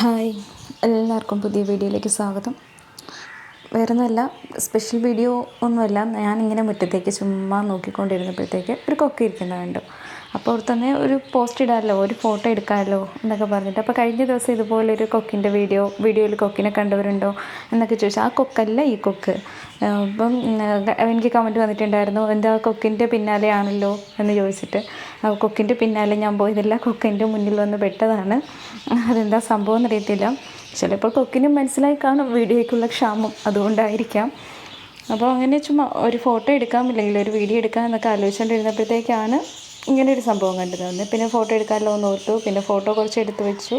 Hi എല്ലാവർക്കും പുതിയ വീഡിയോയിലേക്ക് സ്വാഗതം. വേറെ ഒന്നുമല്ല സ്പെഷ്യൽ വീഡിയോ ഒന്നുമല്ല. ഞാനിങ്ങനെ മുറ്റത്തേക്ക് ചുമ്മാ നോക്കിക്കൊണ്ടിരുന്നപ്പോഴത്തേക്ക് ഒരു കൊക്ക ഇരിക്കുന്നത് കണ്ടു അപ്പോൾ അവിടെ തന്നെ ഒരു പോസ്റ്റ് ഇടാമല്ലോ ഒരു ഫോട്ടോ എടുക്കാമല്ലോ എന്നൊക്കെ പറഞ്ഞിട്ട്. അപ്പോൾ കഴിഞ്ഞ ദിവസം ഇതുപോലെ ഒരു കൊക്കിന്റെ വീഡിയോ വീഡിയോയിൽ കൊക്കിനെ കണ്ടവരുണ്ടോ എന്നൊക്കെ ചോദിച്ചു. ആ കൊക്കല്ല ഈ കൊക്ക്. അപ്പം എനിക്ക് കമന്റ് വന്നിട്ടുണ്ടായിരുന്നു എന്താ കൊക്കിന്റെ പിന്നാലെയാണല്ലോ എന്ന് ചോദിച്ചിട്ട്. ആ കൊക്കിന്റെ പിന്നാലെ ഞാൻ പോയതില്ല കൊക്കിന്റെ മുന്നിൽ വന്ന് പെട്ടതാണ്. അതെന്താ സംഭവം എന്നറിയത്തില്ല. ചിലപ്പോൾ കൊക്കിനും മനസ്സിലായി കാണും വീഡിയോയ്ക്കുള്ള ക്ഷാമം അതുകൊണ്ടായിരിക്കാം. അപ്പോൾ അങ്ങനെ ചുമ്മാ ഒരു ഫോട്ടോ എടുക്കാം ഇല്ലെങ്കിൽ ഒരു വീഡിയോ എടുക്കാം എന്നൊക്കെ ആലോചിച്ചുകൊണ്ടിരുന്നപ്പോഴത്തേക്കാണ് ഇങ്ങനെ ഒരു സംഭവം കണ്ടു തന്നെ പിന്നെ ഫോട്ടോ എടുക്കാമല്ലോ ഓർത്തു. പിന്നെ ഫോട്ടോ കുറച്ച് എടുത്തു വെച്ചു.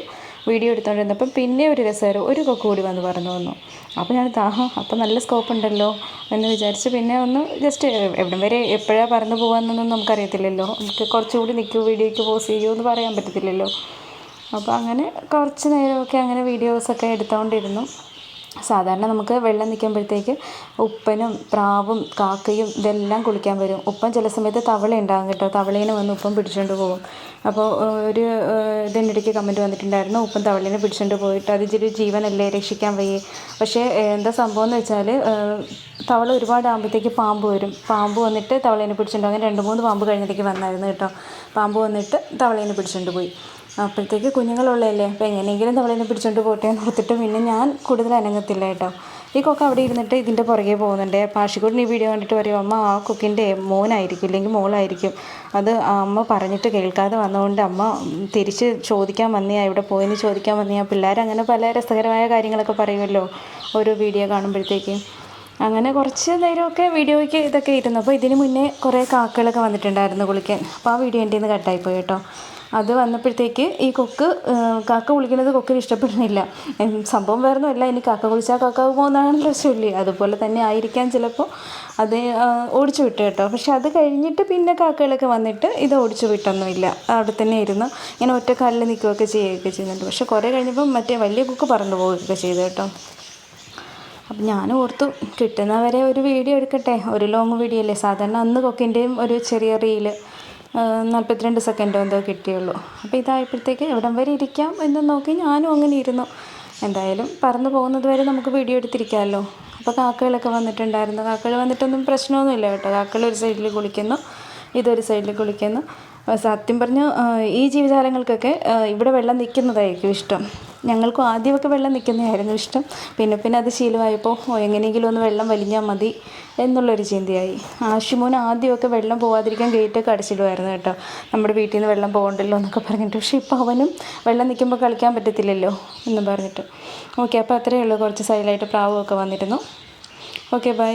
വീഡിയോ എടുത്തുകൊണ്ടിരുന്നപ്പം പിന്നെ ഒരു രസകരം ഒരു കൊക്ക് കൂടി വന്ന് പറഞ്ഞു വന്നു. അപ്പോൾ ഞാൻ ആഹാ അപ്പോൾ നല്ല സ്കോപ്പ് ഉണ്ടല്ലോ എന്ന് വിചാരിച്ച് പിന്നെ ഒന്ന് ജസ്റ്റ് എവിടം വരെ എപ്പോഴാണ് പറന്ന് പോകാമെന്നൊന്നും നമുക്കറിയത്തില്ലല്ലോ. നമുക്ക് കുറച്ചുകൂടി നിൽക്കൂ വീഡിയോയ്ക്ക് പോസ് ചെയ്യൂ എന്ന് പറയാൻ പറ്റത്തില്ലല്ലോ. അപ്പോൾ അങ്ങനെ കുറച്ച് നേരമൊക്കെ അങ്ങനെ വീഡിയോസൊക്കെ എടുത്തുകൊണ്ടിരുന്നു സാധാരണ നമുക്ക് വെള്ളം നിൽക്കുമ്പോഴത്തേക്ക് ഉപ്പനും പ്രാവും കാക്കയും ഇതെല്ലാം കുളിക്കാൻ വരും. ഉപ്പൻ ചില സമയത്ത് തവള ഉണ്ടാകും കേട്ടോ. തവളേനെ വന്ന് ഉപ്പൻ പിടിച്ചുകൊണ്ട് പോകും. അപ്പോൾ ഒരു ഇതിന്റെ ഇടയ്ക്ക് കമന്റ് വന്നിട്ടുണ്ടായിരുന്നു. ഉപ്പൻ തവളേനെ പിടിച്ചുകൊണ്ട് പോയിട്ട് അത് ഇച്ചിരി ജീവനല്ലേ രക്ഷിക്കാൻ വയ്യേ. പക്ഷേ എന്താ സംഭവം എന്ന് വെച്ചാൽ തവള ഒരുപാടാകുമ്പോഴത്തേക്ക് പാമ്പ് വരും. പാമ്പ് വന്നിട്ട് തവളേനെ പിടിച്ചുകൊണ്ട് അങ്ങനെ രണ്ട് മൂന്ന് പാമ്പ് കഴിഞ്ഞിടയ്ക്ക് വന്നായിരുന്നു കേട്ടോ. പാമ്പ് വന്നിട്ട് തവളേനെ പിടിച്ചുകൊണ്ട് പോയി. അപ്പോഴത്തേക്ക് കുഞ്ഞുങ്ങളുള്ളതല്ലേ? അപ്പോൾ എങ്ങനെയെങ്കിലും തവളേനെ പിടിച്ചുകൊണ്ട് പോട്ടെ എന്ന് ഓർത്തിട്ട് പിന്നെ ഞാൻ കൂടുതൽ അനങ്ങത്തില്ല കേട്ടോ. ഈ കൊക്ക അവിടെ ഇരുന്നിട്ട് ഇതിന്റെ പുറകെ പോകുന്നുണ്ട്. പാഷിക്കുട്ടിന് ഈ വീഡിയോ കണ്ടിട്ട് പറയും അമ്മ ആ കൊക്കിന്റെ മോനായിരിക്കും ഇല്ലെങ്കിൽ മോളായിരിക്കും. അത് അമ്മ പറഞ്ഞിട്ട് കേൾക്കാതെ വന്നതുകൊണ്ട് അമ്മ തിരിച്ച് ചോദിക്കാൻ വന്നിയാ ഇവിടെ പോയെന്ന് ചോദിക്കാൻ വന്നിയാ? പിള്ളേരങ്ങനെ പല രസകരമായ കാര്യങ്ങളൊക്കെ പറയുമല്ലോ ഓരോ വീഡിയോ കാണുമ്പോഴത്തേക്ക്. അങ്ങനെ കുറച്ച് നേരമൊക്കെ വീഡിയോയ്ക്ക് ഇതൊക്കെ ഇരുന്നു. അപ്പോൾ ഇതിന് മുന്നേ കുറേ കാക്കകളൊക്കെ വന്നിട്ടുണ്ടായിരുന്നു കുളിക്കാൻ. അപ്പോൾ ആ വീഡിയോ എന്റെ നിന്ന് കട്ടായിപ്പോയി കേട്ടോ. അത് വന്നപ്പോഴത്തേക്ക് ഈ കൊക്ക് കാക്ക കുളിക്കുന്നത് കൊക്കിന് ഇഷ്ടപ്പെടുന്നില്ല. സംഭവം വേറെ ഒന്നുമല്ല ഇനി കാക്ക കുളിച്ചാൽ കാക്ക പോകുന്നതാണല്ലോ ചൊല്ലി. അതുപോലെ തന്നെ ആയിരിക്കാൻ ചിലപ്പോൾ അത് ഓടിച്ചു വിട്ടു കേട്ടോ. പക്ഷെ അത് കഴിഞ്ഞിട്ട് പിന്നെ കാക്കകളൊക്കെ വന്നിട്ട് ഇത് ഓടിച്ചു വിട്ടൊന്നുമില്ല. അവിടെ തന്നെ ഇരുന്ന്. ഇങ്ങനെ ഒറ്റ കാലിൽ നിൽക്കുകയൊക്കെ ചെയ്യുകയൊക്കെ ചെയ്യുന്നുണ്ട്. പക്ഷെ കുറേ കഴിഞ്ഞപ്പം മറ്റേ വലിയ കൊക്ക് പറന്നു പോവുകയൊക്കെ ചെയ്തു കേട്ടോ. അപ്പം ഞാൻ ഓർത്തു കിട്ടുന്നവരെ ഒരു വീഡിയോ എടുക്കട്ടെ. ഒരു ലോങ് വീഡിയോ അല്ലേ? സാധാരണ അന്ന് കൊക്കിന്റെയും ഒരു ചെറിയ റീൽ നാൽപ്പത്തിരണ്ട് സെക്കൻഡോ എന്തോ കിട്ടിയുള്ളൂ. അപ്പോൾ ഇതായപ്പോഴത്തേക്ക് എവിടം വരെ ഇരിക്കാം എന്ന് നോക്കി ഞാനും അങ്ങനെ ഇരുന്നു. എന്തായാലും പറന്നു പോകുന്നത് വരെ നമുക്ക് വീഡിയോ എടുത്തിരിക്കാമല്ലോ അപ്പോൾ കാക്കകളൊക്കെ വന്നിട്ടുണ്ടായിരുന്നു. കാക്കകൾ വന്നിട്ടൊന്നും പ്രശ്നമൊന്നുമില്ല കേട്ടോ. കാക്കകൾ ഒരു സൈഡിൽ കുളിക്കുന്നു. ഇതൊരു സൈഡിൽ കുളിക്കുന്നു. സത്യം പറഞ്ഞു ഈ ജീവജാലങ്ങൾക്കൊക്കെ ഇവിടെ വെള്ളം നിൽക്കുന്നതായിരിക്കും ഇഷ്ടം. ഞങ്ങൾക്കും ആദ്യമൊക്കെ വെള്ളം നിൽക്കുന്നതായിരുന്നു ഇഷ്ടം. പിന്നെ പിന്നെ അത് ശീലമായപ്പോൾ എങ്ങനെയെങ്കിലും ഒന്ന് വെള്ളം വലിഞ്ഞാൽ മതി എന്നുള്ളൊരു ചിന്തയായി. ആഷിമോൻ ആദ്യമൊക്കെ വെള്ളം പോകാതിരിക്കാൻ ഗേറ്റൊക്കെ അടച്ചിടുമായിരുന്നു കേട്ടോ. നമ്മുടെ വീട്ടിൽ നിന്ന് വെള്ളം പോകണ്ടല്ലോ എന്നൊക്കെ പറഞ്ഞിട്ട്. പക്ഷേ ഇപ്പോൾ അവനും വെള്ളം നിൽക്കുമ്പോൾ കളിക്കാൻ പറ്റത്തില്ലല്ലോ എന്നും പറഞ്ഞിട്ട്. ഓക്കെ അപ്പോൾ അത്രയേ ഉള്ളൂ. കുറച്ച് സൈലായിട്ട് പ്രാവുമൊക്കെ വന്നിരുന്നു. Okay bye.